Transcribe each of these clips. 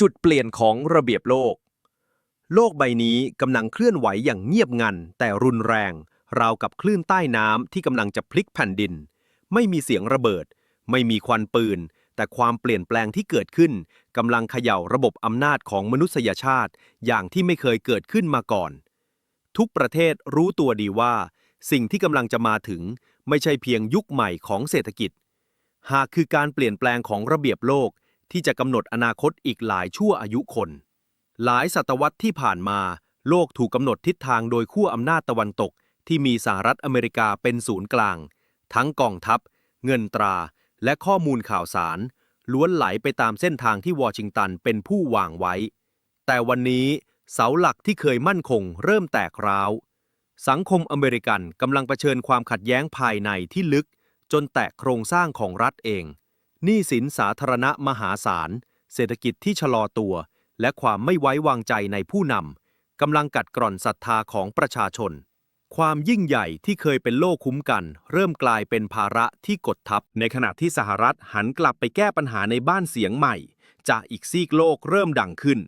จุดเปลี่ยนของระเบียบโลก โลกใบนี้กำลังเคลื่อนไหวอย่างเงียบงัน แต่รุนแรง ราวกับคลื่นใต้น้ำที่กำลังจะพลิกแผ่นดิน ไม่มีเสียงระเบิด ไม่มีควันปืน แต่ความเปลี่ยนแปลงที่เกิดขึ้นกำลังเขย่าระบบอำนาจของมนุษยชาติ อย่างที่ไม่เคยเกิดขึ้นมาก่อน ทุกประเทศรู้ตัวดีว่า สิ่งที่กำลังจะมาถึง ไม่ใช่เพียงยุคใหม่ของเศรษฐกิจ หากคือการเปลี่ยนแปลงของระเบียบโลก ที่จะกำหนดอนาคตอีกหลายชั่วอายุคน หลายศตวรรษที่ผ่านมา โลกถูกกำหนดทิศทางโดยขั้วอำนาจตะวันตก ที่มีสหรัฐอเมริกาเป็นศูนย์กลาง ทั้งกองทัพ เงินตรา และข้อมูลข่าวสาร ล้วนไหลไปตามเส้นทางที่วอชิงตันเป็นผู้วางไว้ แต่วันนี้เสาหลักที่เคยมั่นคงเริ่มแตกร้าว สังคมอเมริกันกำลังเผชิญความขัดแย้งภายในที่ลึก จนแตะโครงสร้างของรัฐเอง หนี้สินสาธารณะมหาศาล เศรษฐกิจที่ชะลอตัว และความไม่ไว้วางใจในผู้นำกำลังกัดกร่อนศรัทธาของประชาชน ความยิ่งใหญ่ที่เคยเป็นโล่คุ้มกัน เริ่มกลายเป็นภาระที่กดทับ ในขณะที่สหรัฐหันกลับไปแก้ปัญหาในบ้านเสียงใหม่ จากอีกซีกโลกเริ่มดังขึ้น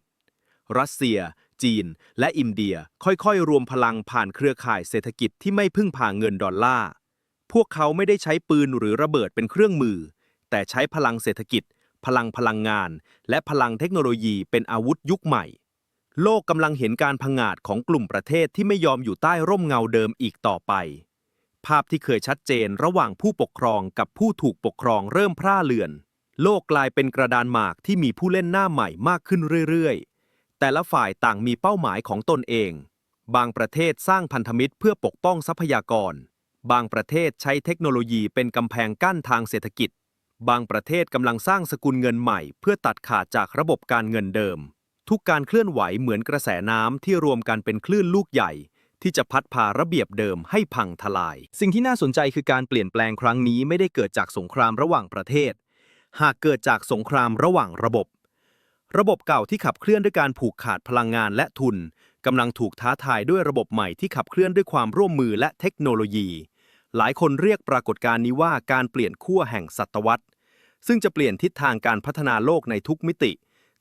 รัสเซีย จีน และอินเดียค่อยๆ รวมพลังผ่านเครือข่ายเศรษฐกิจที่ไม่พึ่งพาเงินดอลลาร์พวกเขาไม่ได้ใช้ปืนหรือระเบิดเป็นเครื่องมือ แต่ใช้พลังเศรษฐกิจ พลังพลังงาน และพลังเทคโนโลยีเป็นอาวุธยุคใหม่ โลกกำลังเห็นการพังอาจของกลุ่มประเทศที่ไม่ยอมอยู่ใต้ร่มเงาเดิมอีกต่อไป ภาพที่เคยชัดเจนระหว่างผู้ปกครองกับผู้ถูกปกครองเริ่มพร่าเลือน โลกกลายเป็นกระดานหมากที่มีผู้เล่นหน้าใหม่มากขึ้นเรื่อยๆ แต่ละฝ่ายต่างมีเป้าหมายของตนเอง บางประเทศสร้างพันธมิตรเพื่อปกป้องทรัพยากรบางประเทศใช้เทคโนโลยีเป็นกำแพงกั้นทางเศรษฐกิจ บางประเทศกำลังสร้างสกุลเงินใหม่ เพื่อตัดขาดจากระบบการเงินเดิม ทุกการเคลื่อนไหวเหมือนกระแสน้ำที่รวมกันเป็นคลื่นลูกใหญ่ ที่จะพัดพาระเบียบเดิมให้พังทลาย สิ่งที่น่าสนใจคือการเปลี่ยนแปลงครั้งนี้ไม่ได้เกิดจากสงครามระหว่างประเทศ หากเกิดจากสงครามระหว่างระบบ ระบบเก่าที่ขับเคลื่อนด้วยการผูกขาดพลังงานและทุนกำลังถูกท้าทายด้วยระบบใหม่ที่ขับเคลื่อนด้วยความร่วมมือและเทคโนโลยี หลายคนเรียกปรากฏการณ์นี้ว่าการเปลี่ยนขั้วแห่งศตวรรษ ซึ่งจะเปลี่ยนทิศทางการพัฒนาโลกในทุกมิติ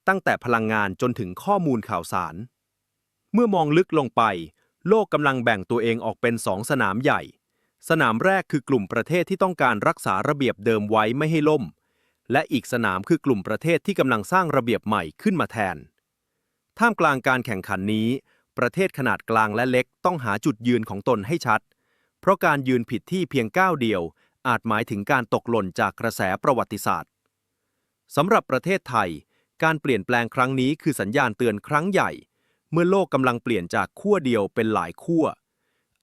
ตั้งแต่พลังงานจนถึงข้อมูลข่าวสาร เมื่อมองลึกลงไป โลกกำลังแบ่งตัวเองออกเป็นสองสนามใหญ่ สนามแรกคือกลุ่มประเทศที่ต้องการรักษาระเบียบเดิมไว้ไม่ให้ล่ม และอีกสนามคือกลุ่มประเทศที่กำลังสร้างระเบียบใหม่ขึ้นมาแทน ท่ามกลางการแข่งขันนี้ ประเทศขนาดกลางและเล็กต้องหาจุดยืนของตนให้ชัด เพราะการยืนผิดที่เพียงก้าวเดียว อาจหมายถึงการตกหล่นจากกระแสประวัติศาสตร์สำหรับประเทศไทย การเปลี่ยนแปลงครั้งนี้คือสัญญาณเตือนครั้งใหญ่ เมื่อโลกกำลังเปลี่ยนจากขั้วเดียวเป็นหลายขั้ว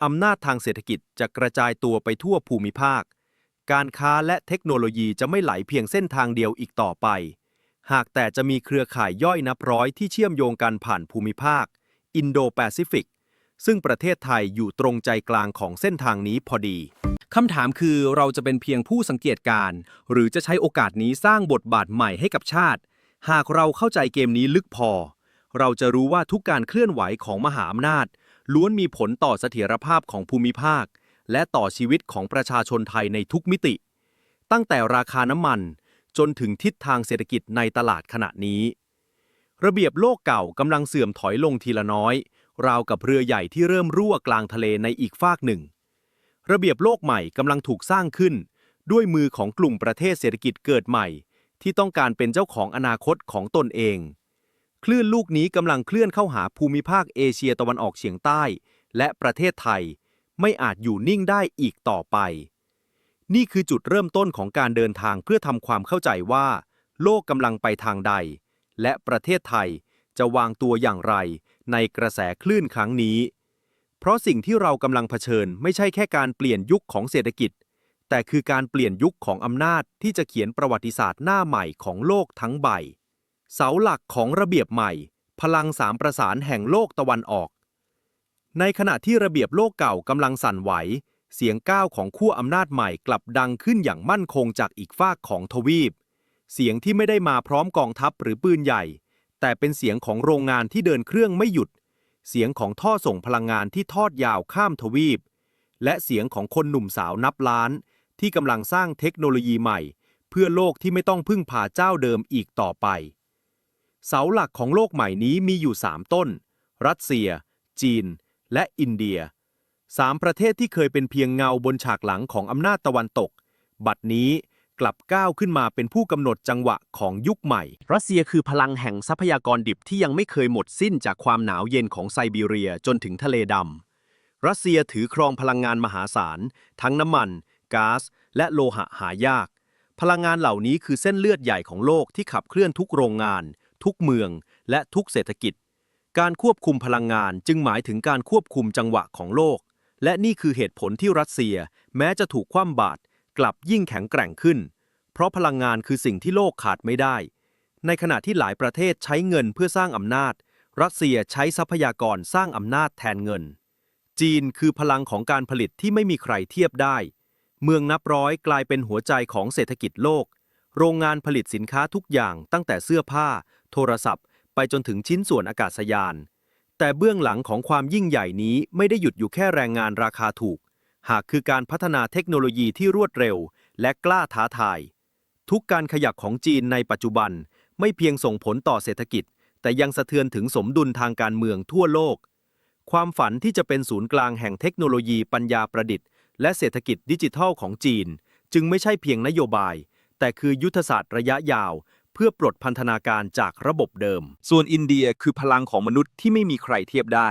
อำนาจทางเศรษฐกิจจะกระจายตัวไปทั่วภูมิภาค การค้าและเทคโนโลยีจะไม่ไหลเพียงเส้นทางเดียวอีกต่อไป หากแต่จะมีเครือข่ายย่อยนับร้อยที่เชื่อมโยงกันผ่านภูมิภาค อินโดแปซิฟิก ซึ่งประเทศไทยอยู่ตรงใจกลางของเส้นทางนี้พอดี คำถามคือเราจะเป็นเพียงผู้สังเกตการณ์หรือจะใช้โอกาสนี้สร้างบทบาทใหม่ให้กับชาติ หากเราเข้าใจเกมนี้ลึกพอ เราจะรู้ว่าทุกการเคลื่อนไหวของมหาอำนาจ ล้วนมีผลต่อเสถียรภาพของภูมิภาค และต่อชีวิตของประชาชนไทยในทุกมิติ ตั้งแต่ราคาน้ำมัน จนถึงทิศทางเศรษฐกิจในตลาดขณะนี้ ระเบียบโลกเก่ากำลังเสื่อมถอยลงทีละน้อย ราวกับเรือใหญ่ที่เริ่มรั่วกลางทะเลในอีกฟากหนึ่ง ระเบียบโลกใหม่กำลังถูกสร้างขึ้น ด้วยมือของกลุ่มประเทศเศรษฐกิจเกิดใหม่ ที่ต้องการเป็นเจ้าของอนาคตของตนเอง คลื่นลูกนี้กำลังเคลื่อนเข้าหาภูมิภาคเอเชียตะวันออกเฉียงใต้ และประเทศไทย ไม่อาจอยู่นิ่งได้อีกต่อไป นี่คือจุดเริ่มต้นของการเดินทางเพื่อทำความเข้าใจว่า โลกกำลังไปทางใด และประเทศไทยจะวางตัวอย่างไร ในกระแสคลื่นครั้งนี้ เพราะสิ่งที่เรากำลังเผชิญไม่ใช่แค่การเปลี่ยนยุคของเศรษฐกิจ แต่คือการเปลี่ยนยุคของอำนาจที่จะเขียนประวัติศาสตร์หน้าใหม่ของโลกทั้งใบ เสาหลักของระเบียบใหม่ พลังสามประสานแห่งโลกตะวันออก ในขณะที่ระเบียบโลกเก่ากำลังสั่นไหว เสียงก้าวของขั้วอำนาจใหม่กลับดังขึ้นอย่างมั่นคงจากอีกฝากของทวีป เสียงที่ไม่ได้มาพร้อมกองทัพหรือปืนใหญ่ แต่เป็นเสียงของโรงงานที่เดินเครื่องไม่หยุด เสียงของท่อส่งพลังงานที่ทอดยาวข้ามทวีป และเสียงของคนหนุ่มสาวนับล้าน ที่กำลังสร้างเทคโนโลยีใหม่ เพื่อโลกที่ไม่ต้องพึ่งพาเจ้าเดิมอีกต่อไป เสาหลักของโลกใหม่นี้มีอยู่ 3 ต้น รัสเซีย จีน และอินเดียสามประเทศที่เคยเป็นเพียงเงาบนฉากหลังของอำนาจตะวันตก บัดนี้ กลับก้าวขึ้นมาเป็นผู้กำหนดจังหวะของยุคใหม่ รัสเซียคือพลังแห่งทรัพยากรดิบที่ยังไม่เคยหมดสิ้นจากความหนาวเย็นของไซบีเรียจนถึงทะเลดำ รัสเซียถือครองพลังงานมหาศาล ทั้งน้ำมันก๊าซและโลหะหายาก พลังงานเหล่านี้คือเส้นเลือดใหญ่ของโลกที่ขับเคลื่อนทุกโรงงาน ทุกเมือง และทุกเศรษฐกิจ การควบคุมพลังงานจึงหมายถึงการควบคุมจังหวะของโลก และนี่คือเหตุผลที่รัสเซีย แม้จะถูกคว่ำบาตร กลับยิ่งแข็งแกร่งขึ้น เพราะพลังงานคือสิ่งที่โลกขาดไม่ได้ ในขณะที่หลายประเทศใช้เงินเพื่อสร้างอำนาจ รัสเซียใช้ทรัพยากรสร้างอำนาจแทนเงิน จีนคือพลังของการผลิตที่ไม่มีใครเทียบได้ เมืองนับร้อยกลายเป็นหัวใจของเศรษฐกิจโลก โรงงานผลิตสินค้าทุกอย่างตั้งแต่เสื้อผ้า โทรศัพท์ ไปจนถึงชิ้นส่วนอากาศยาน แต่เบื้องหลังของความยิ่งใหญ่นี้ไม่ได้หยุดอยู่แค่แรงงานราคาถูก หากคือการพัฒนาเทคโนโลยีที่รวดเร็ว และกล้าท้าทาย ทุกการขยับของจีนในปัจจุบันไม่เพียงส่งผลต่อเศรษฐกิจ แต่ยังสะเทือนถึงสมดุลทางการเมืองทั่วโลก ความฝันที่จะเป็นศูนย์กลางแห่งเทคโนโลยีปัญญาประดิษฐ์ และเศรษฐกิจดิจิทัลของจีน จึงไม่ใช่เพียงนโยบาย แต่คือยุทธศาสตร์ระยะยาว เพื่อปลดพันธนาการจากระบบเดิม ส่วนอินเดียคือพลังของมนุษย์ที่ไม่มีใครเทียบได้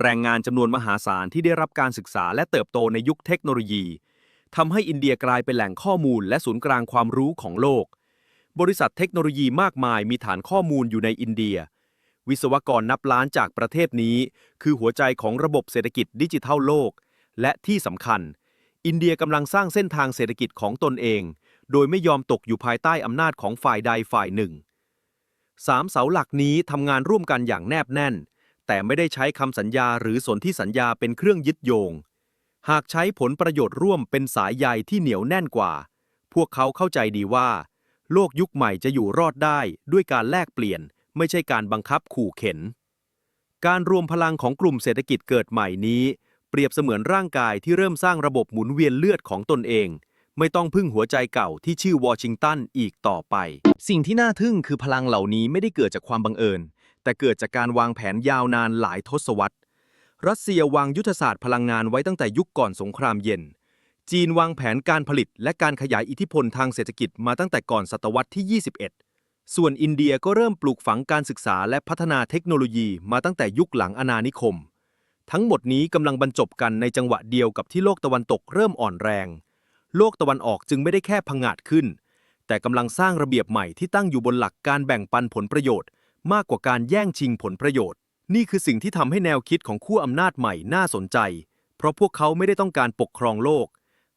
แรงงานจำนวนมหาศาลที่ได้รับการศึกษาและเติบโตในยุคเทคโนโลยีทำให้อินเดียกลายเป็นแหล่งข้อมูลและศูนย์กลางความรู้ของโลก บริษัทเทคโนโลยีมากมายมีฐานข้อมูลอยู่ในอินเดีย วิศวกรนับล้านจากประเทศนี้ คือหัวใจของระบบเศรษฐกิจดิจิทัลโลก และที่สำคัญ อินเดียกำลังสร้างเส้นทางเศรษฐกิจของตนเอง โดยไม่ยอมตกอยู่ภายใต้อำนาจของฝ่ายใดฝ่ายหนึ่งสามเสาหลักนี้ทำงานร่วมกันอย่างแนบแน่น แต่ไม่ได้ใช้คำสัญญาหรือสนธิสัญญาเป็นเครื่องยึดโยง หากใช้ผลประโยชน์ร่วมเป็นสายใยที่เหนียวแน่นกว่า พวกเขาเข้าใจดีว่า โลกยุคใหม่จะอยู่รอดได้ด้วยการแลกเปลี่ยน ไม่ใช่การบังคับขู่เข็น การรวมพลังของกลุ่มเศรษฐกิจเกิดใหม่นี้ เปรียบเสมือนร่างกายที่เริ่มสร้างระบบหมุนเวียนเลือดของตนเอง ไม่ต้องพึ่งหัวใจเก่าที่ชื่อวอชิงตันอีกต่อไป สิ่งที่น่าทึ่งคือพลังเหล่านี้ไม่ได้เกิดจากความบังเอิญ แต่เกิดจากการวางแผนยาวนานหลายทศวรรษ รัสเซียวางยุทธศาสตร์พลังงานไว้ตั้งแต่ยุคก่อนสงครามเย็น จีนวางแผนการผลิตและการขยายอิทธิพลทางเศรษฐกิจมาตั้งแต่ก่อนศตวรรษที่ 21 ส่วนอินเดียก็เริ่มปลูกฝังการศึกษาและพัฒนาเทคโนโลยีมาตั้งแต่ยุคหลังอาณานิคม ทั้งหมดนี้กำลังบรรจบกันในจังหวะเดียวกับที่โลกตะวันตกเริ่มอ่อนแรง โลกตะวันออกจึงไม่ได้แค่พังงาดขึ้น แต่กำลังสร้างระเบียบใหม่ที่ตั้งอยู่บนหลักการแบ่งปันผลประโยชน์ มากกว่าการแย่งชิงผลประโยชน์ นี่คือสิ่งที่ทำให้แนวคิดของขั้วอำนาจใหม่น่าสนใจ เพราะพวกเขาไม่ได้ต้องการปกครองโลก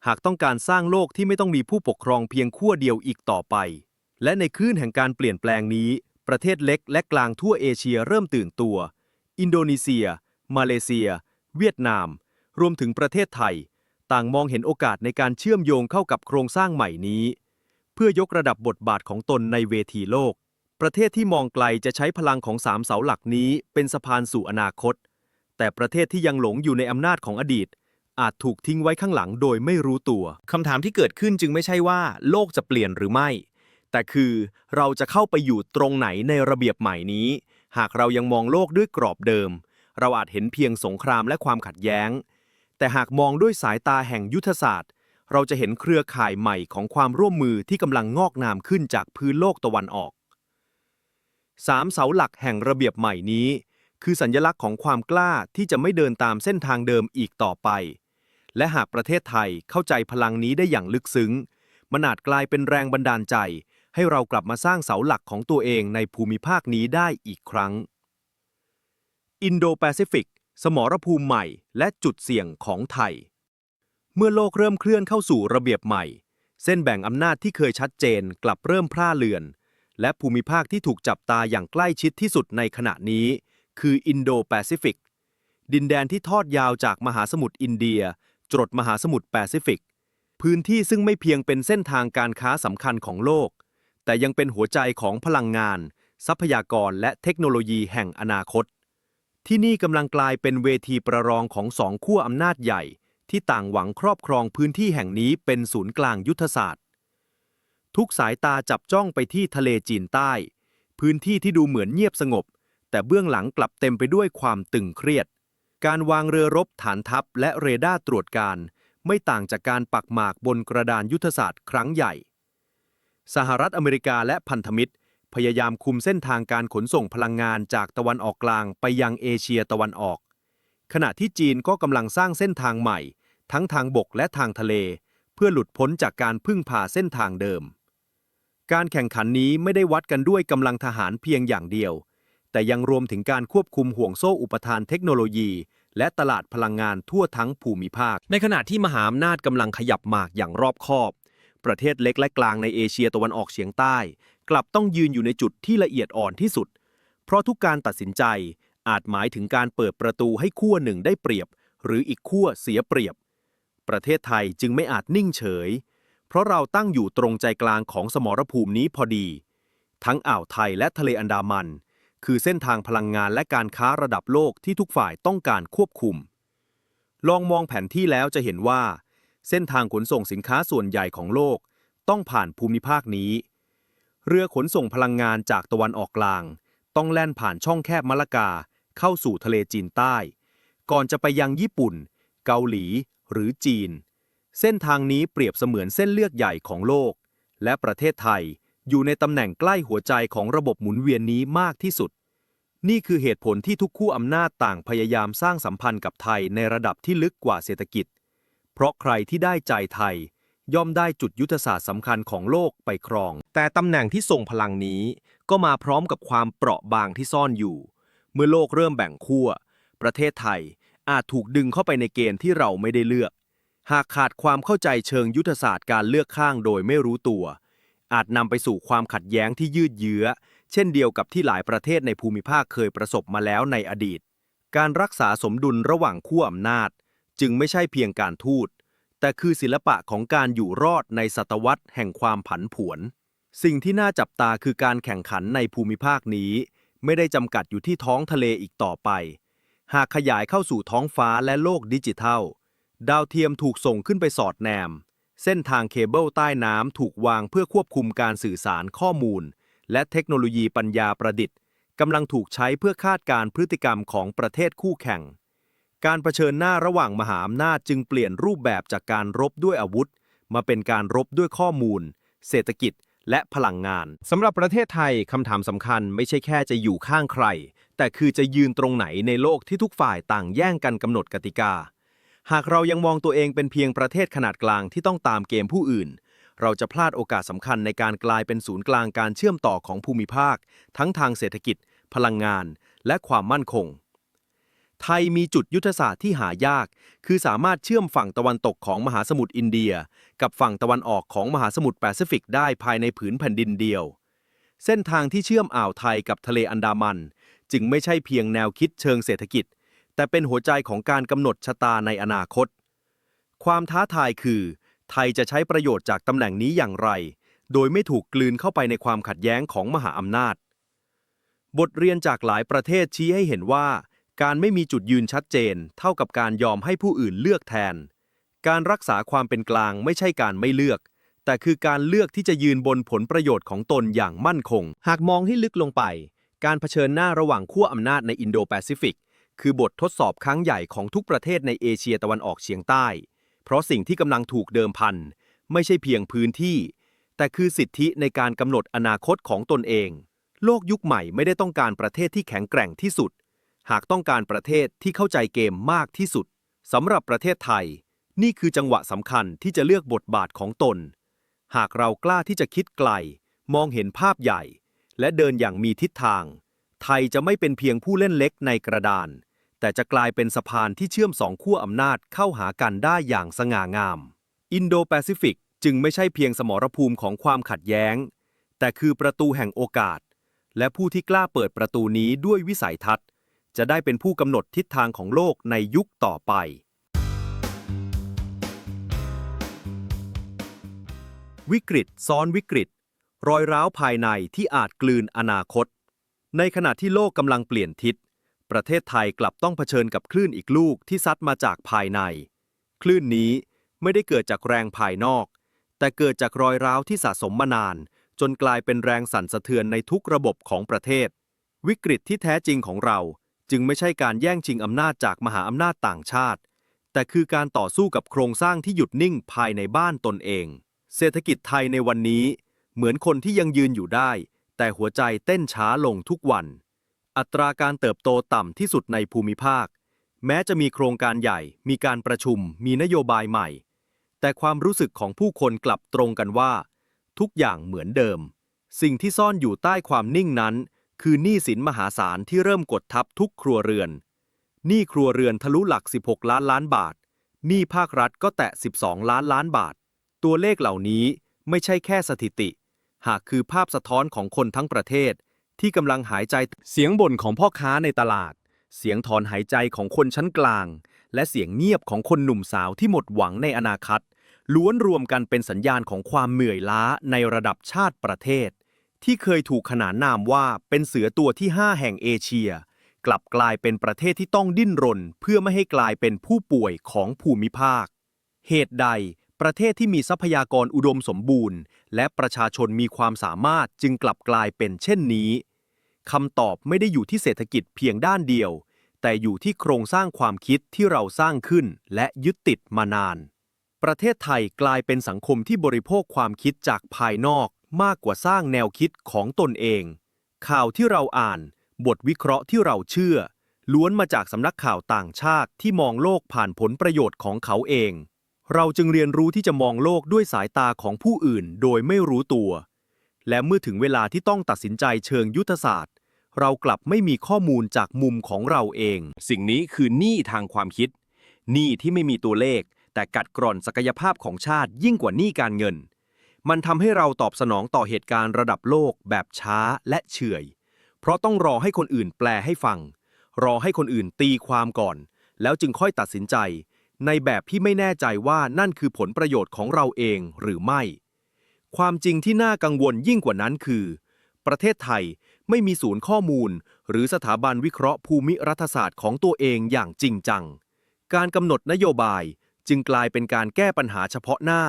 หากต้องการสร้างโลกที่ไม่ต้องมีผู้ปกครองเพียงขั้วเดียวอีกต่อไป และในคลื่นแห่งการเปลี่ยนแปลงนี้ ประเทศเล็กและกลางทั่วเอเชียเริ่มตื่นตัว อินโดนีเซีย มาเลเซีย เวียดนาม รวมถึงประเทศไทย ต่างมองเห็นโอกาสในการเชื่อมโยงเข้ากับโครงสร้างใหม่นี้ เพื่อยกระดับบทบาทของตนในเวทีโลก ประเทศที่มองไกลจะใช้พลังของสามเสาหลักนี้เป็นสะพานสู่อนาคต แต่ประเทศที่ยังหลงอยู่ในอำนาจของอดีต อาจถูกทิ้งไว้ข้างหลังโดยไม่รู้ตัว คำถามที่เกิดขึ้นจึงไม่ใช่ว่า โลกจะเปลี่ยนหรือไม่ แต่คือเราจะเข้าไปอยู่ตรงไหนในระเบียบใหม่นี้ หากเรายังมองโลกด้วยกรอบเดิม เราอาจเห็นเพียงสงครามและความขัดแย้ง แต่หากมองด้วยสายตาแห่งยุทธศาสตร์ เราจะเห็นเครือข่ายใหม่ของความร่วมมือที่กำลังงอกงามขึ้นจากพื้นโลกตะวันออก สามเสาหลักแห่งระเบียบใหม่นี้ คือสัญลักษณ์ของความกล้าที่จะไม่เดินตามเส้นทางเดิมอีกต่อไป และหากประเทศไทยเข้าใจพลังนี้ได้อย่างลึกซึ้ง มันอาจกลายเป็นแรงบันดาลใจ ให้เรากลับมาสร้างเสาหลักของตัวเองในภูมิภาคนี้ได้อีกครั้ง อินโดแปซิฟิก สมรภูมิใหม่ และจุดเสี่ยงของไทย เมื่อโลกเริ่มเคลื่อนเข้าสู่ระเบียบใหม่ เส้นแบ่งอำนาจที่เคยชัดเจนกลับเริ่มพร่าเลือน และภูมิภาคที่ถูกจับตาอย่างใกล้ชิดที่สุดในขณะนี้ คืออินโดแปซิฟิก ดินแดนที่ทอดยาวจากมหาสมุทรอินเดีย จรดมหาสมุทรแปซิฟิก พื้นที่ซึ่งไม่เพียงเป็นเส้นทางการค้าสำคัญของโลก แต่ยังเป็นหัวใจของพลังงาน ทรัพยากรและเทคโนโลยีแห่งอนาคต ที่นี่กำลังกลายเป็นเวทีประลองของสองขั้วอำนาจใหญ่ ที่ต่างหวังครอบครองพื้นที่แห่งนี้เป็นศูนย์กลางยุทธศาสตร์ ทุกสายตาจับจ้องไปที่ทะเลจีนใต้ พื้นที่ที่ดูเหมือนเงียบสงบ แต่เบื้องหลังกลับเต็มไปด้วยความตึงเครียด การวางเรือรบฐานทัพและเรดาร์ตรวจการ ไม่ต่างจากการปักหมากบนกระดานยุทธศาสตร์ครั้งใหญ่ สหรัฐอเมริกาและพันธมิตร พยายามคุมเส้นทางการขนส่งพลังงานจากตะวันออกกลางไปยังเอเชียตะวันออก ขณะที่จีนก็กำลังสร้างเส้นทางใหม่ ทั้งทางบกและทางทะเล เพื่อหลุดพ้นจากการพึ่งพาเส้นทางเดิม การแข่งขันนี้ไม่ได้วัดกันด้วยกำลังทหารเพียงอย่างเดียว แต่ยังรวมถึงการควบคุมห่วงโซ่อุปทานเทคโนโลยี และตลาดพลังงานทั่วทั้งภูมิภาค ในขณะที่มหาอำนาจกำลังขยับหมากอย่างรอบคอบ ประเทศเล็กและกลางในเอเชียตะวันออกเฉียงใต้ กลับต้องยืนอยู่ในจุดที่ละเอียดอ่อนที่สุด เพราะทุกการตัดสินใจอาจหมายถึงการเปิดประตูให้ขั้วหนึ่งได้เปรียบ หรืออีกขั้วเสียเปรียบ ประเทศไทยจึงไม่อาจนิ่งเฉย เพราะเราตั้งอยู่ตรงใจกลางของสมรภูมินี้พอดี ทั้งอ่าวไทยและทะเลอันดามัน คือเส้นทางพลังงานและการค้าระดับโลกที่ทุกฝ่ายต้องการควบคุม ลองมองแผนที่แล้วจะเห็นว่า เส้นทางขนส่งสินค้าส่วนใหญ่ของโลก ต้องผ่านภูมิภาคนี้ เรือขนส่งพลังงานจากตะวันออกกลาง ต้องแล่นผ่านช่องแคบมะละกา เข้าสู่ทะเลจีนใต้ ก่อนจะไปยังญี่ปุ่น เกาหลี หรือจีน เส้นทางนี้เปรียบเสมือนเส้นเลือดใหญ่ของโลก และประเทศไทยอยู่ในตำแหน่งใกล้หัวใจของระบบหมุนเวียนนี้มากที่สุด นี่คือเหตุผลที่ทุกคู่อำนาจต่างพยายามสร้างสัมพันธ์กับไทยในระดับที่ลึกกว่าเศรษฐกิจ เพราะใครที่ได้ใจไทย ย่อมได้จุดยุทธศาสตร์สำคัญของโลกไปครอง แต่ตำแหน่งที่ส่งพลังนี้ ก็มาพร้อมกับความเปราะบางที่ซ่อนอยู่ เมื่อโลกเริ่มแบ่งขั้วประเทศไทยอาจถูกดึงเข้าไปในเกณฑ์ที่เราไม่ได้เลือก หากขาดความเข้าใจเชิงยุทธศาสตร์การเลือกข้างโดยไม่รู้ตัว อาจนำไปสู่ความขัดแย้งที่ยืดเยื้อ เช่นเดียวกับที่หลายประเทศในภูมิภาคเคยประสบมาแล้วในอดีต การรักษาสมดุลระหว่างขั้วอำนาจ จึงไม่ใช่เพียงการทูต แต่คือศิลปะของการอยู่รอดในศตวรรษแห่งความผันผวน สิ่งที่น่าจับตาคือการแข่งขันในภูมิภาคนี้ ไม่ได้จำกัดอยู่ที่ท้องทะเลอีกต่อไป หากขยายเข้าสู่ท้องฟ้าและโลกดิจิทัล ดาวเทียมถูกส่งขึ้นไปสอดแนม เส้นทางเคเบิลใต้น้ำถูกวางเพื่อควบคุมการสื่อสารข้อมูล และเทคโนโลยีปัญญาประดิษฐ์กำลังถูกใช้เพื่อคาดการณ์พฤติกรรมของประเทศคู่แข่ง การเผชิญหน้าระหว่างมหาอำนาจจึงเปลี่ยนรูปแบบจากการรบด้วยอาวุธ มาเป็นการรบด้วยข้อมูล เศรษฐกิจ และพลังงานสำหรับประเทศไทยคำถามสำคัญไม่ใช่แค่จะอยู่ข้างใคร แต่คือจะยืนตรงไหนในโลกที่ทุกฝ่ายต่างแย่งกันกำหนดกติกา หากเรายังมองตัวเองเป็นเพียงประเทศขนาดกลางที่ต้องตามเกมผู้อื่น เราจะพลาดโอกาสสำคัญในการกลายเป็นศูนย์กลางการเชื่อมต่อของภูมิภาค ทั้งทางเศรษฐกิจ พลังงาน และความมั่นคง ไทยมีจุดยุทธศาสตร์ที่หายาก คือสามารถเชื่อมฝั่งตะวันตกของมหาสมุทรอินเดีย กับฝั่งตะวันออกของมหาสมุทรแปซิฟิกได้ภายในผืนแผ่นดินเดียว เส้นทางที่เชื่อมอ่าวไทยกับทะเลอันดามัน จึงไม่ใช่เพียงแนวคิดเชิงเศรษฐกิจ แต่เป็นหัวใจของการกำหนดชะตาในอนาคต ความท้าทายคือ ไทยจะใช้ประโยชน์จากตำแหน่งนี้อย่างไร โดยไม่ถูกกลืนเข้าไปในความขัดแย้งของมหาอำนาจ บทเรียนจากหลายประเทศชี้ให้เห็นว่า การไม่มีจุดยืนชัดเจน เท่ากับการยอมให้ผู้อื่นเลือกแทน การรักษาความเป็นกลางไม่ใช่การไม่เลือก แต่คือการเลือกที่จะยืนบนผลประโยชน์ของตนอย่างมั่นคง หากมองให้ลึกลงไป การเผชิญหน้าระหว่างขั้วอำนาจในอินโดแปซิฟิก คือบททดสอบครั้งใหญ่ของทุกประเทศในเอเชียตะวันออกเฉียงใต้ เพราะสิ่งที่กำลังถูกเดิมพัน ไม่ใช่เพียงพื้นที่ แต่คือสิทธิในการกำหนดอนาคตของตนเอง โลกยุคใหม่ไม่ได้ต้องการประเทศที่แข็งแกร่งที่สุด หากต้องการประเทศที่เข้าใจเกมมากที่สุดสำหรับประเทศไทย นี่คือจังหวะสำคัญที่จะเลือกบทบาทของตน หากเรากล้าที่จะคิดไกล มองเห็นภาพใหญ่ และเดินอย่างมีทิศทาง ไทยจะไม่เป็นเพียงผู้เล่นเล็กในกระดาน แต่จะกลายเป็นสะพานที่เชื่อมสองขั้วอำนาจเข้าหากันได้อย่างสง่างาม อินโดแปซิฟิกจึงไม่ใช่เพียงสมรภูมิของความขัดแย้ง แต่คือประตูแห่งโอกาส และผู้ที่กล้าเปิดประตูนี้ด้วยวิสัยทัศน์ จะได้เป็นผู้กำหนดทิศทางของโลกในยุคต่อไปวิกฤตซ้อนวิกฤต รอยร้าวภายในที่อาจกลืนอนาคต ในขณะที่โลกกำลังเปลี่ยนทิศ ประเทศไทยกลับต้องเผชิญกับคลื่นอีกลูกที่ซัดมาจากภายใน คลื่นนี้ไม่ได้เกิดจากแรงภายนอก แต่เกิดจากรอยร้าวที่สะสมมานาน จนกลายเป็นแรงสั่นสะเทือนในทุกระบบของประเทศ วิกฤตที่แท้จริงของเรา จึงไม่ใช่การแย่งชิงอำนาจจากมหาอำนาจต่างชาติ แต่คือการต่อสู้กับโครงสร้างที่หยุดนิ่งภายในบ้านตนเอง เศรษฐกิจไทยในวันนี้ เหมือนคนที่ยังยืนอยู่ได้ แต่หัวใจเต้นช้าลงทุกวัน อัตราการเติบโตต่ำที่สุดในภูมิภาค แม้จะมีโครงการใหญ่ มีการประชุม มีนโยบายใหม่ แต่ความรู้สึกของผู้คนกลับตรงกันว่า ทุกอย่างเหมือนเดิม สิ่งที่ซ่อนอยู่ใต้ความนิ่งนั้น คือหนี้สินมหาศาลที่เริ่มกดทับทุกครัวเรือน หนี้ครัวเรือนทะลุหลัก 16 ล้านล้านบาท หนี้ภาครัฐก็แตะ 12 ล้านล้านบาท ตัวเลขเหล่านี้ไม่ใช่แค่สถิติ หากคือภาพสะท้อนของคนทั้งประเทศ ที่กำลังหายใจเสียงบ่นของพ่อค้าในตลาด เสียงถอนหายใจของคนชั้นกลาง และเสียงเงียบของคนหนุ่มสาวที่หมดหวังในอนาคตล้วนรวมกันเป็นสัญญาณของความเหนื่อยล้าในระดับชาติประเทศ ที่เคยถูกขนานนามว่าเป็นเสือตัวที่ 5 แห่งเอเชีย กลับกลายเป็นประเทศที่ต้องดิ้นรน เพื่อไม่ให้กลายเป็นผู้ป่วยของภูมิภาค เหตุใด ประเทศที่มีทรัพยากรอุดมสมบูรณ์ และประชาชนมีความสามารถจึงกลับกลายเป็นเช่นนี้คำตอบไม่ได้อยู่ที่เศรษฐกิจเพียงด้านเดียว แต่อยู่ที่โครงสร้างความคิดที่เราสร้างขึ้นและยึดติดมานาน ประเทศไทยกลายเป็นสังคมที่บริโภคความคิดจากภายนอกมากกว่าสร้างแนวคิดของตนเอง ข่าวที่เราอ่าน บทวิเคราะห์ที่เราเชื่อ ล้วนมาจากสำนักข่าวต่างชาติที่มองโลกผ่านผลประโยชน์ของเขาเอง เราจึงเรียนรู้ที่จะมองโลกด้วยสายตาของผู้อื่นโดยไม่รู้ตัว และเมื่อถึงเวลาที่ต้องตัดสินใจเชิงยุทธศาสตร์ เรากลับไม่มีข้อมูลจากมุมของเราเอง สิ่งนี้คือหนี้ทางความคิด หนี้ที่ไม่มีตัวเลข แต่กัดกร่อนศักยภาพของชาติยิ่งกว่าหนี้การเงิน มันทำให้เราตอบสนองต่อเหตุการณ์ระดับโลกแบบช้าและเฉื่อย เพราะต้องรอให้คนอื่นแปลให้ฟัง รอให้คนอื่นตีความก่อน แล้วจึงค่อยตัดสินใจ ในแบบที่ไม่แน่ใจว่านั่นคือผลประโยชน์ของเราเองหรือไม่ ความจริงที่น่ากังวลยิ่งกว่านั้นคือ ประเทศไทยไม่มีศูนย์ข้อมูล หรือสถาบันวิเคราะห์ภูมิรัฐศาสตร์ของตัวเองอย่างจริงจัง การกำหนดนโยบายจึงกลายเป็นการแก้ปัญหาเฉพาะหน้า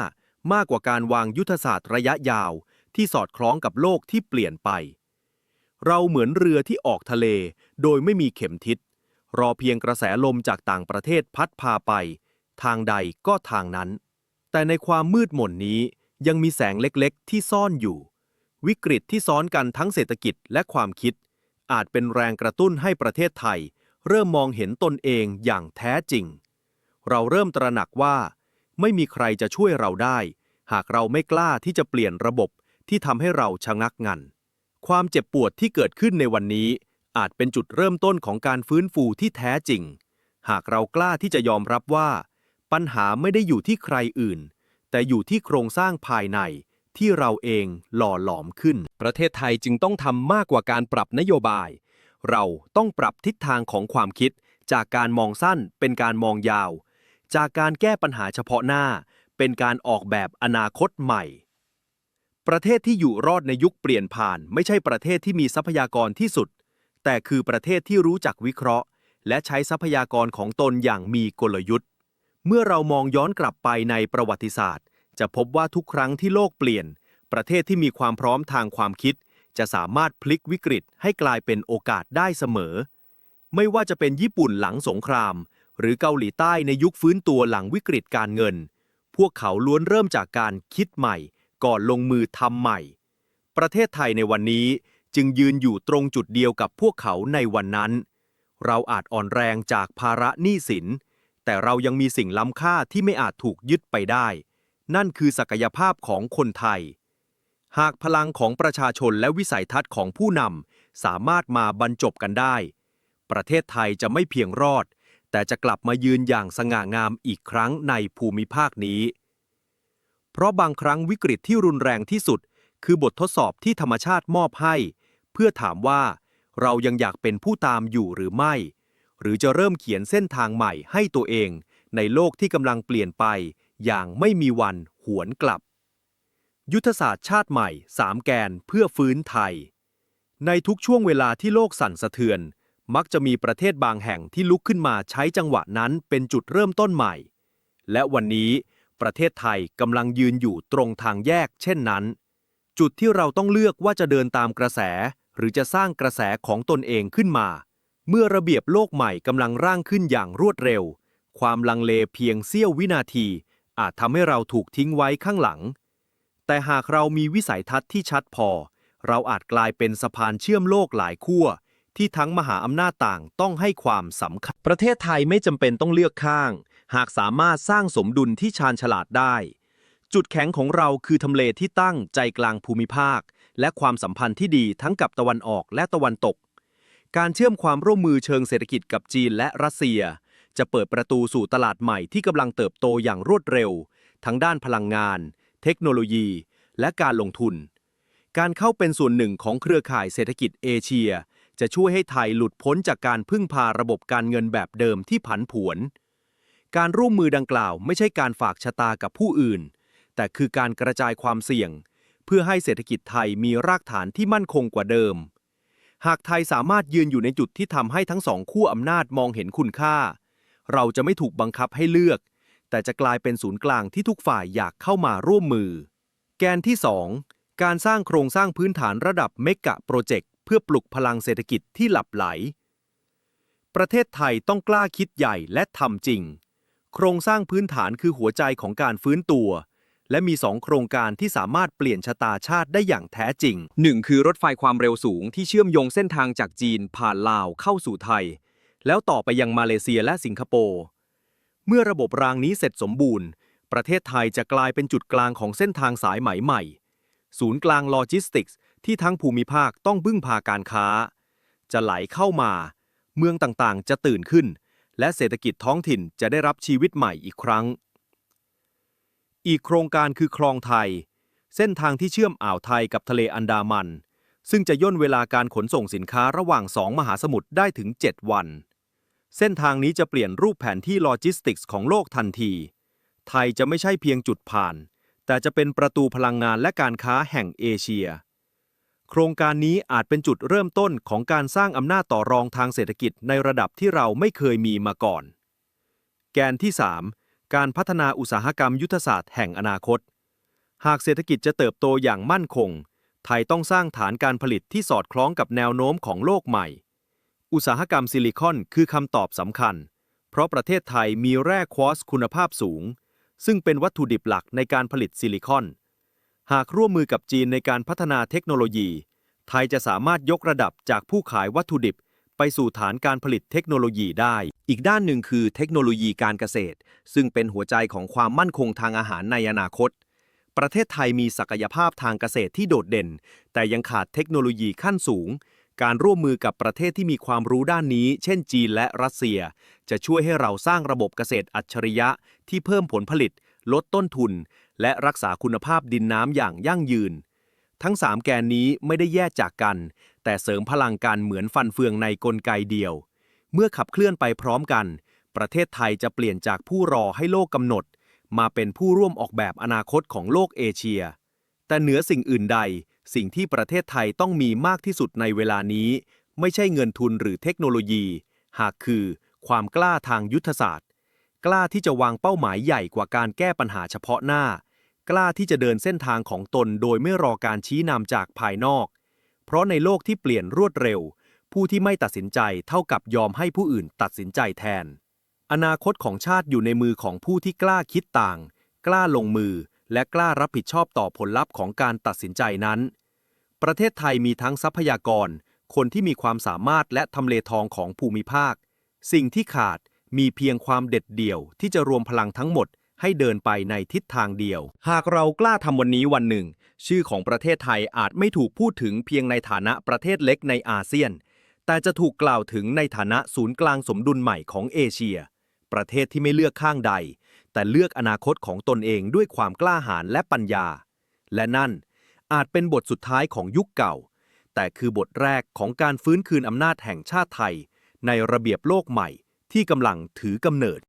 มากกว่าการวางยุทธศาสตร์ระยะยาว ที่สอดคล้องกับโลกที่เปลี่ยนไป เราเหมือนเรือที่ออกทะเล โดยไม่มีเข็มทิศ รอเพียงกระแสลมจากต่างประเทศพัดพาไป ทางใดก็ทางนั้น แต่ในความมืดหม่นนี้ยังมีแสงเล็กๆ ที่ซ่อนอยู่ วิกฤตที่ซ้อนกันทั้งเศรษฐกิจและความคิด อาจเป็นแรงกระตุ้นให้ประเทศไทย เริ่มมองเห็นตนเองอย่างแท้จริง เราเริ่มตระหนักว่า ไม่มีใครจะช่วยเราได้ หากเราไม่กล้าที่จะเปลี่ยนระบบที่ทำให้เราชะงักงัน ความเจ็บปวดที่เกิดขึ้นในวันนี้ อาจเป็นจุดเริ่มต้นของการฟื้นฟูที่แท้จริง หากเรากล้าที่จะยอมรับว่า ปัญหาไม่ได้อยู่ที่ใครอื่น แต่อยู่ที่โครงสร้างภายในที่เราเองหล่อหลอมขึ้น ประเทศไทยจึงต้องทำมากกว่าการปรับนโยบาย เราต้องปรับทิศทางของความคิด จากการมองสั้นเป็นการมองยาว จากการแก้ปัญหาเฉพาะหน้า เป็นการออกแบบอนาคตใหม่ ประเทศที่อยู่รอดในยุคเปลี่ยนผ่าน ไม่ใช่ประเทศที่มีทรัพยากรที่สุด แต่คือประเทศที่รู้จักวิเคราะห์ และใช้ทรัพยากรของตนอย่างมีกลยุทธ์ เมื่อเรามองย้อนกลับไปในประวัติศาสตร์ จะพบว่าทุกครั้งที่โลกเปลี่ยน ประเทศที่มีความพร้อมทางความคิด จะสามารถพลิกวิกฤตให้กลายเป็นโอกาสได้เสมอ ไม่ว่าจะเป็นญี่ปุ่นหลังสงคราม หรือเกาหลีใต้ในยุคฟื้นตัวหลังวิกฤตการเงิน พวกเขาล้วนเริ่มจากการคิดใหม่ ก่อนลงมือทำใหม่ ประเทศไทยในวันนี้ จึงยืนอยู่ตรงจุดเดียวกับพวกเขาในวันนั้น เราอาจอ่อนแรงจากภาระหนี้สิน แต่เรายังมีสิ่งล้ำค่าที่ไม่อาจถูกยึดไปได้ นั่นคือศักยภาพของคนไทย หากพลังของประชาชนและวิสัยทัศน์ของผู้นำสามารถมาบรรจบกันได้ ประเทศไทยจะไม่เพียงรอด แต่จะกลับมายืนอย่างสง่างามอีกครั้งในภูมิภาคนี้ เพราะบางครั้งวิกฤตที่รุนแรงที่สุดคือบททดสอบที่ธรรมชาติมอบให้ พื่อถามว่า เรายังอยากเป็นผู้ตามอยู่หรือไม่ หรือจะเริ่มเขียนเส้นทางใหม่ให้ตัวเอง ในโลกที่กำลังเปลี่ยนไป อย่างไม่มีวันหวนกลับ ยุทธศาสตร์ชาติใหม่3แกนเพื่อฟื้นไทย ในทุกช่วงเวลาที่โลกสั่นสะเทือน มักจะมีประเทศบางแห่งที่ลุกขึ้นมาใช้จังหวะนั้นเป็นจุดเริ่มต้นใหม่ และวันนี้ประเทศไทยกำลังยืนอยู่ตรงทางแยกเช่นนั้น จุดที่เราต้องเลือกว่าจะเดินตามกระแส หรือจะสร้างกระแสของตนเองขึ้นมา เมื่อระเบียบโลกใหม่กำลังร่างขึ้นอย่างรวดเร็ว ความลังเลเพียงเสี้ยววินาที อาจทำให้เราถูกทิ้งไว้ข้างหลัง แต่หากเรามีวิสัยทัศน์ที่ชัดพอ เราอาจกลายเป็นสะพานเชื่อมโลกหลายขั้วที่ทั้งมหาอำนาจต่างต้องให้ความสำคัญ ประเทศไทยไม่จำเป็นต้องเลือกข้าง หากสามารถสร้างสมดุลที่ชาญฉลาดได้ จุดแข็งของเราคือทำเลที่ตั้งใจกลางภูมิภาค และความสัมพันธ์ที่ดีทั้งกับตะวันออกและตะวันตก การเชื่อมความร่วมมือเชิงเศรษฐกิจกับจีนและรัสเซีย จะเปิดประตูสู่ตลาดใหม่ที่กำลังเติบโตอย่างรวดเร็ว ทั้งด้านพลังงาน เทคโนโลยี และการลงทุน การเข้าเป็นส่วนหนึ่งของเครือข่ายเศรษฐกิจเอเชีย จะช่วยให้ไทยหลุดพ้นจากการพึ่งพาระบบการเงินแบบเดิมที่ผันผวน การร่วมมือดังกล่าวไม่ใช่การฝากชะตากับผู้อื่น แต่คือการกระจายความเสี่ยง เพื่อให้เศรษฐกิจไทยมีรากฐานที่มั่นคงกว่าเดิม หากไทยสามารถยืนอยู่ในจุดที่ทำให้ทั้งสองขั้วอำนาจมองเห็นคุณค่า เราจะไม่ถูกบังคับให้เลือก แต่จะกลายเป็นศูนย์กลางที่ทุกฝ่ายอยากเข้ามาร่วมมือ แกนที่ 2 การสร้างโครงสร้างพื้นฐานระดับเมกะโปรเจกต์เพื่อปลุกพลังเศรษฐกิจที่หลับไหล ประเทศไทยต้องกล้าคิดใหญ่และทำจริง โครงสร้างพื้นฐานคือหัวใจของการฟื้นตัว และมีสองโครงการที่สามารถเปลี่ยนชะตาชาติได้อย่างแท้จริง 1. คือรถไฟความเร็วสูงที่เชื่อมโยงเส้นทางจากจีนผ่านลาวเข้าสู่ไทย แล้วต่อไปยังมาเลเซียและสิงคโปร์ เมื่อระบบรางนี้เสร็จสมบูรณ์ ประเทศไทยจะกลายเป็นจุดกลางของเส้นทางสายไหมใหม่ ศูนย์กลางโลจิสติกส์ที่ทั้งภูมิภาคต้องพึ่งพาการค้า จะไหลเข้ามา เมืองต่างๆ จะตื่นขึ้น และเศรษฐกิจท้องถิ่นจะได้รับชีวิตใหม่อีกครั้ง อีกโครงการคือคลองไทย เส้นทางที่เชื่อมอ่าวไทยกับทะเลอันดามัน ซึ่งจะย่นเวลาการขนส่งสินค้าระหว่างสองมหาสมุทรได้ถึง 7 วัน เส้นทางนี้จะเปลี่ยนรูปแผนที่โลจิสติกส์ของโลกทันที ไทยจะไม่ใช่เพียงจุดผ่าน แต่จะเป็นประตูพลังงานและการค้าแห่งเอเชีย โครงการนี้อาจเป็นจุดเริ่มต้นของการสร้างอำนาจต่อรองทางเศรษฐกิจในระดับที่เราไม่เคยมีมาก่อน แกนที่ 3 การพัฒนาอุตสาหกรรมยุทธศาสตร์แห่งอนาคต หากเศรษฐกิจจะเติบโตอย่างมั่นคง ไทยต้องสร้างฐานการผลิตที่สอดคล้องกับแนวโน้มของโลกใหม่ อุตสาหกรรมซิลิคอนคือคำตอบสำคัญ เพราะประเทศไทยมีแร่ควอสคุณภาพสูง ซึ่งเป็นวัตถุดิบหลักในการผลิตซิลิคอน หากร่วมมือกับจีนในการพัฒนาเทคโนโลยี ไทยจะสามารถยกระดับจากผู้ขายวัตถุดิบ ไปสู่ฐานการผลิตเทคโนโลยีได้ อีกด้านหนึ่งคือเทคโนโลยีการเกษตร ซึ่งเป็นหัวใจของความมั่นคงทางอาหารในอนาคต ประเทศไทยมีศักยภาพทางเกษตรที่โดดเด่น แต่ยังขาดเทคโนโลยีขั้นสูง การร่วมมือกับประเทศที่มีความรู้ด้านนี้ เช่น จีนและรัสเซีย จะช่วยให้เราสร้างระบบเกษตรอัจฉริยะ ที่เพิ่มผลผลิต ลดต้นทุน และรักษาคุณภาพดินน้ำอย่างยั่งยืนทั้ง 3 แกนนี้ไม่ได้แยกจากกัน แต่เสริมพลังกันเหมือนฟันเฟืองในกลไกเดียว เมื่อขับเคลื่อนไปพร้อมกัน ประเทศไทยจะเปลี่ยนจากผู้รอให้โลกกำหนด มาเป็นผู้ร่วมออกแบบอนาคตของโลกเอเชีย แต่เหนือสิ่งอื่นใด สิ่งที่ประเทศไทยต้องมีมากที่สุดในเวลานี้ ไม่ใช่เงินทุนหรือเทคโนโลยี หากคือ ความกล้าทางยุทธศาสตร์ กล้าที่จะวางเป้าหมายใหญ่กว่าการแก้ปัญหาเฉพาะหน้า กล้าที่จะเดินเส้นทางของตนโดยไม่รอการชี้นำจากภายนอก เพราะในโลกที่เปลี่ยนรวดเร็ว ผู้ที่ไม่ตัดสินใจเท่ากับยอมให้ผู้อื่นตัดสินใจแทน อนาคตของชาติอยู่ในมือของผู้ที่กล้าคิดต่าง กล้าลงมือ และกล้ารับผิดชอบต่อผลลัพธ์ของการตัดสินใจนั้น ประเทศไทยมีทั้งทรัพยากร คนที่มีความสามารถและทำเลทองของภูมิภาค สิ่งที่ขาดมีเพียงความเด็ดเดี่ยวที่จะรวมพลังทั้งหมดให้เดินไปในทิศทางเดียว หากเรากล้าทำวันนี้วันหนึ่ง ชื่อของประเทศไทยอาจไม่ถูกพูดถึงเพียงในฐานะประเทศเล็กในอาเซียน แต่จะถูกกล่าวถึงในฐานะศูนย์กลางสมดุลใหม่ของเอเชีย ประเทศที่ไม่เลือกข้างใด แต่เลือกอนาคตของตนเองด้วยความกล้าหาญและปัญญา และนั่นอาจเป็นบทสุดท้ายของยุคเก่า แต่คือบทแรกของการฟื้นคืนอำนาจแห่งชาติไทย ในระเบียบโลกใหม่ที่กำลังถือกำเนิด